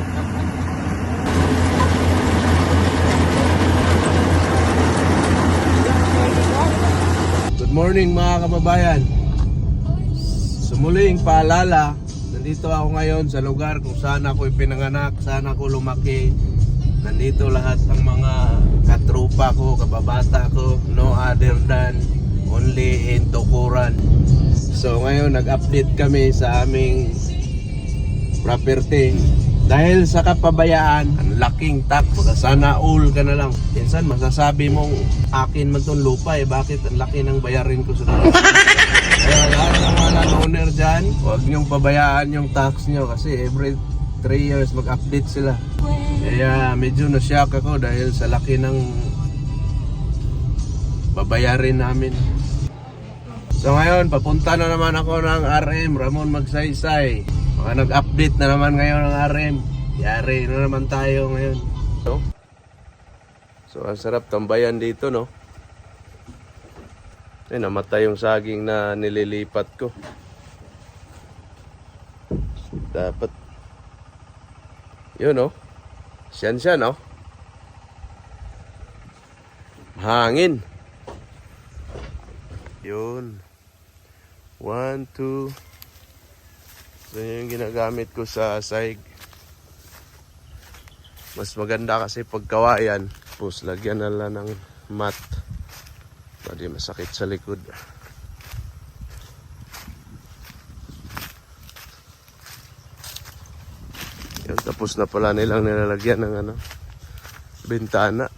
Good morning mga kababayan. Sumuling paalala, nandito ako ngayon sa lugar kung saan ako ipinanganak, saan ako lumaki. Nandito lahat ng mga katrupa ko, kababata ko, no other than only in Tukuran. So ngayon nag-update kami sa aming property. Dahil sa kapabayaan, ang laking tax, sana all ka na lang. Minsan masasabi mong akin man tong lupa eh, bakit ang laki ng bayarin ko sa lupa? Kaya lahat ng mga landowner dyan, huwag niyong pabayaan yung tax niyo kasi every 3 years mag-update sila. Kaya medyo na-shock ako dahil sa laki ng babayarin namin. So ngayon, papunta na naman ako ng RM, Ramon Magsaysay. Mga nag-update na naman ngayon ng RM. Yari na naman tayo ngayon. So, so ang sarap tambayan dito, no? Ay, namatay yung saging na nililipat ko. Dapat, yun, no? Siyan siya, no? Hangin. Yun. One, two. Yun yung ginagamit ko sa saig. Mas maganda kasi pagkawayan. Tapos lagyan na lang ng mat. Pwede masakit sa likod. Yun, tapos na pala nilang nilalagyan ng ano, bintana.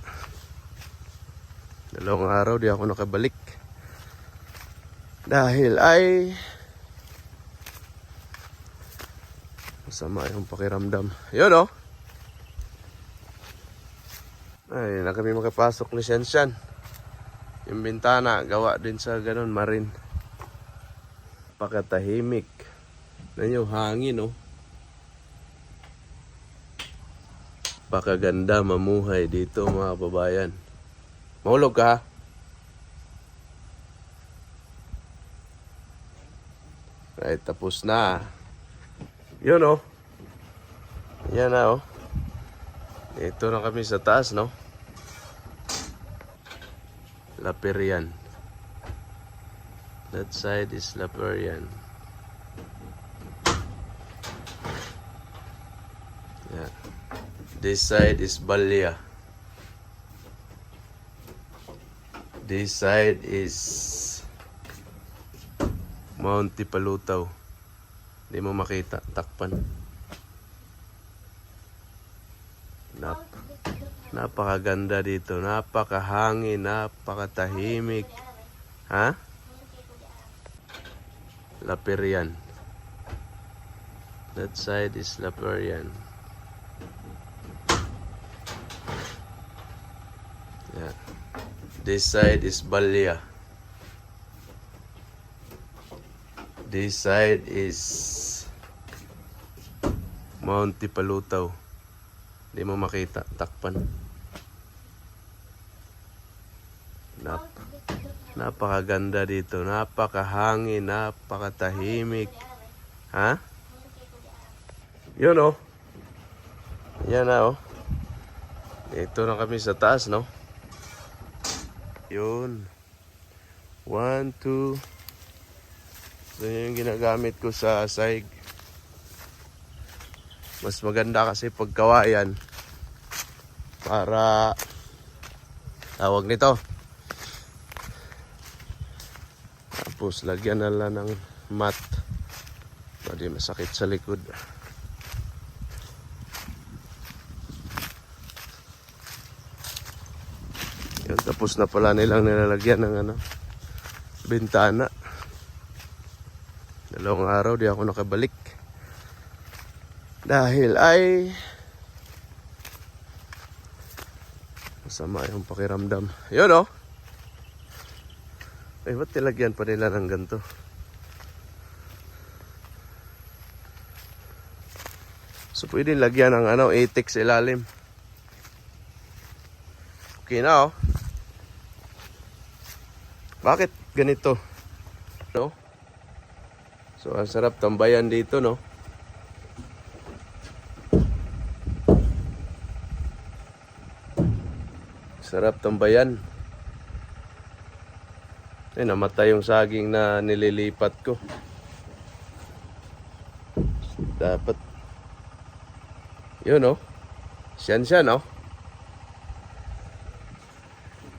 Dalawang araw di ako nakabalik. Dahil ay masama yung pakiramdam. Yun oh. Ay, na kami makapasok ni Shanshan. Yung bintana, gawa din sa ganun, marin. Pakatahimik. Yan yung hangin oh. Pakaganda mamuhay dito mga babayan. Mahulog ka ha? Right, tapos na. Yun oh. Yan na oh. Ito na kami sa taas no. Laperian. That side is Laperian. Yeah. This side is Balya. This side is Mount Tipalutaw. Hindi mo makita. Takpan. Nap napakaganda dito. Napakahangin. Napakatahimik. Ha? Laperian. That side is Laperian. Yeah. This side is Balya. This side is Mount Tipalutaw. Hindi mo makita. Takpan. Nap napakaganda dito. Napakahangin. Napakatahimik. Ha? Yun oh. Yan na oh. Ito na kami sa taas no. Yun. One, two. So yun yung ginagamit ko sa saig. Mas maganda kasi pagkawayan para tawag nito. Tapos lagyan na lang ng mat. Pwede masakit sa likod. Yun, tapos na pala nilang nilalagyan ng ano, bintana. Dalawang araw di ako nakabalik. Dahil ay masama yung pakiramdam. Yun oh. Ay, ba't nilagyan pa nila ng ganito? So, pwede lagyan ng ano, ATEX ilalim. Okay na oh. Bakit ganito? No? So ang sarap tambayan dito no. Sarap tambayan. Eh namatay yung saging na nililipat ko. Dapat yun no. Siyan siya no.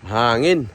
Hangin.